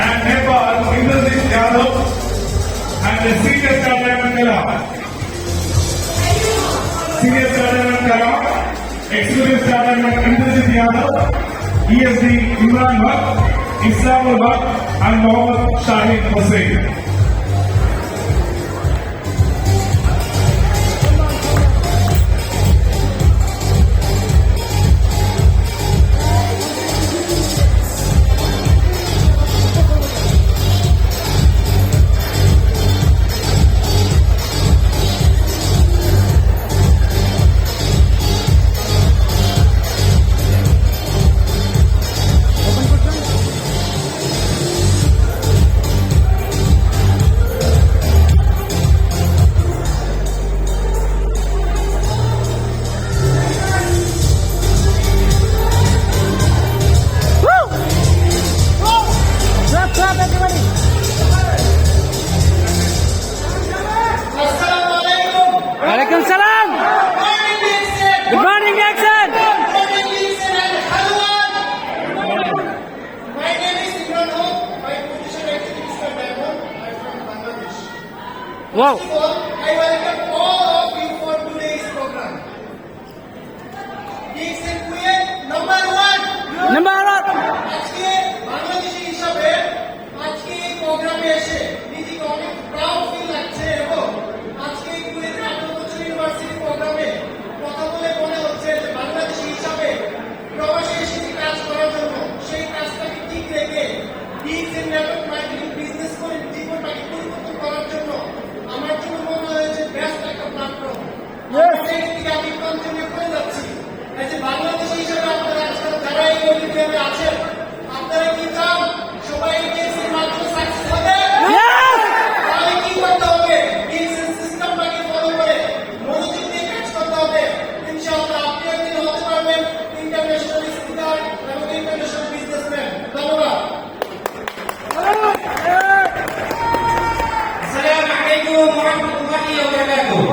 And Nepal, Indrajit Yadav, and the senior star diamond Senior Kala, exclusive star diamond Indrajit Yadav, ESD Imran Haq, Islamul Haq, and Mohammad Shahid Hussain. Wow. So, I welcome all of you for today's program. This is number one. Number one. দিকে আমি continue করে যাচ্ছি। এই যে বাংলাদেশি হিসাবে আপনারা আজকাল যারা এই অলিম্পিয়াডে আছেন আপনারা কি চান? সবাই এজেন্সির মাধ্যমে সাকসেস হবে. তাহলে কি করতে হবে? ডিসিশন সিস্টেমটাকে ফলো করে মনোযোগ দিয়ে কাজ করতে হবে। ইনশাআল্লাহ আপনি একদিন হতে পারবেন ইন্টারন্যাশনাল স্পিকার এবং ইন্টারন্যাশনাল বিজনেসম্যান ধন্যবাদ। Assalamualaikum warahmatullahi wabarakatuh.